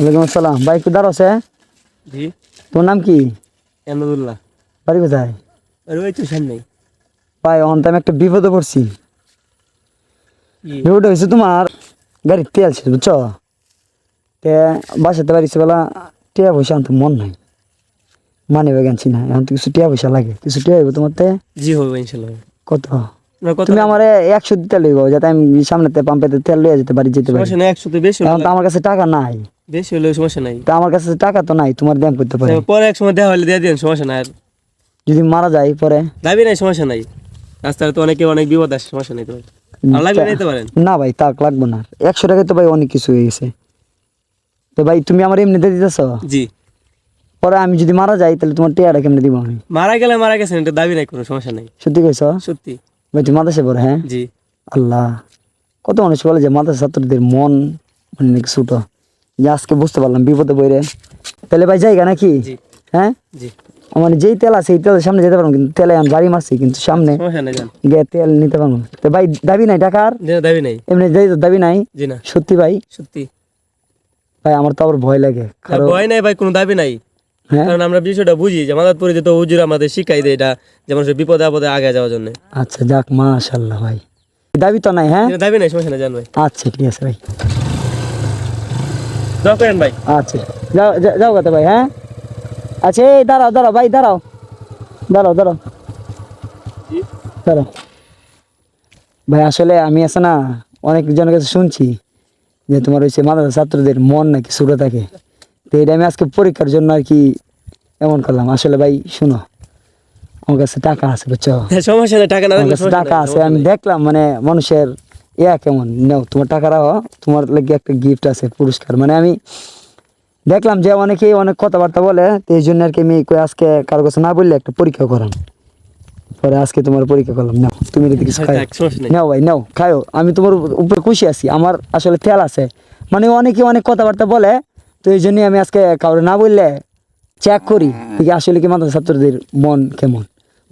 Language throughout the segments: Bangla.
ওয়ালাইকুম আসসালাম। ভাই আছে জি। তোর নাম কি? বাড়ি কোথায়? আর ওই তো সামনে ভাই অন আমি একটা বিপদে পড়ছি। হয়েছে তোমার। গাড়ির তেল শেষ বুঝছ? তে বাসাতে বাড়িছে বেলা টিয়া পয়সা আনতে মন নাই। মানে আনছি না এখন তো কিছু টিয়া পয়সা লাগে। কিছু টিয়া হইব তোমার জি হবে ইনশাল্লাহ। কত? তুমি আমার একশো দিতে লইব যাতে আমি সামনেতে পাম্পেতে তেল লইয়া যেতে পারি যেতে পারি। একশো বেশি আমার কাছে টাকা নাই। বেশি হলেও সমস্যা নাই। তা আমার কাছে টাকা তো নাই তোমার করতে পারি। পরে এক সময় হলে দিয়ে দিন সমস্যা নাই আর। যদি মারা যায় পরে। দাবি নাই সমস্যা নাই। রাস্তায় তো অনেকে অনেক বিপদ আসে সমস্যা নেই তোমার। আর লাগবে নিতে পারেন। না ভাই তাক লাগবে না। একশো টাকা তো ভাই অনেক কিছু হয়ে গেছে। তো ভাই তুমি আমার এমনিতে দিতেছ? জি। পরে আমি যদি মারা যাই তাহলে তোমার টিয়াটা কেমনে দিব আমি? মারা গেলে মারা গেছেন এটা দাবি নাই কোনো সমস্যা নাই। সত্যি কইছ? সত্যি। ভাই তুমি মাদাসে পড়ে হ্যাঁ? জি। আল্লাহ কত মানুষ বলে যে মাদাসা ছাত্রদের মন মানে নাকি ছোট। আজকে বুঝতে পারলাম বিপদে বইরে তাহলে ভাই জায়গা নাকি? হ্যাঁ? আমার যেই তেল আছে এই তেলের সামনে যেতে পারব কিন্তু তেলে আমি বাড়ি মারছি কিন্তু সামনে জান গিয়ে তেল নিতে পারব তো ভাই দাবি নাই টাকার? দাবি নাই। এমনি যেই তো দাবি নাই সত্যি ভাই? সত্যি। ভাই আমার তো আবার ভয় লাগে। ভয় নাই ভাই কোনো দাবি নাই। হ্যাঁ? কারণ আমরা বিষয়টা বুঝি যে মাদারপুরে যেত হুজুর আমাদের শিখাই দেয় এটা যেমন সে বিপদে আপদে আগে যাওয়ার জন্য। আচ্ছা যাক মাশাল্লাহ ভাই। দাবি তো নাই হ্যাঁ? দাবি নাই সমস্যা নাই জান ভাই। আচ্ছা ঠিক আছে ভাই। ভাই। আচ্ছা। যাও কথা ভাই হ্যাঁ? আচ্ছা এই দাঁড়াও দাঁড়াও ভাই দাঁড়াও। দাঁড়াও দাঁড়াও। দাঁড়াও। ভাই আসলে আমি আছে না অনেক জনের কাছে শুনছি যে তোমার হচ্ছে মাদ্রাসা ছাত্রদের মন নাকি ছোটো থাকে। তো এটা আমি আজকে পরীক্ষার জন্য আর কি এমন করলাম। আসলে ভাই শুনো আমার কাছে টাকা আছে বুঝছ? হ্যাঁ, সমস্যা টাকা আছে আমি দেখলাম মানে মানুষের ইয়া কেমন? নাও তোমার টাকা রাখো তোমার লাগে একটা গিফট আছে পুরস্কার। মানে আমি দেখলাম যে অনেকেই অনেক কথাবার্তা বলে তো এই জন্য আর কি আমি আজকে কারও কাছে না বললে একটা পরীক্ষা করাম। পরে আজকে তোমার পরীক্ষা করলাম। নাও তুমি যদি কিছু খাই নাও ভাই নাও খাও। আমি তোমার উপরে খুশি আছি। আমার আসলে তেল আছে। মানে অনেকে অনেক কথাবার্তা বলে তো এই জন্যই আমি আজকে কাউরে না বললে চেক করি যে আসলে কি মাদ্রাসা ছাত্রদের মন কেমন।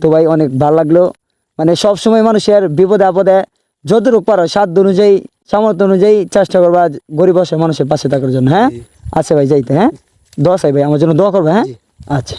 তো ভাই অনেক ভালো লাগল। মানে সব সময় মানুষের বিপদে আপদে যতটুকু পারো সাধ্য অনুযায়ী সামর্থ্য অনুযায়ী চেষ্টা করবা গরিব অসহায় মানুষের পাশে থাকার জন্য হ্যাঁ? আচ্ছা ভাই যাইতে হ্যাঁ? দশ ভাই আমার জন্য দোয়া করবে হ্যাঁ? আচ্ছা।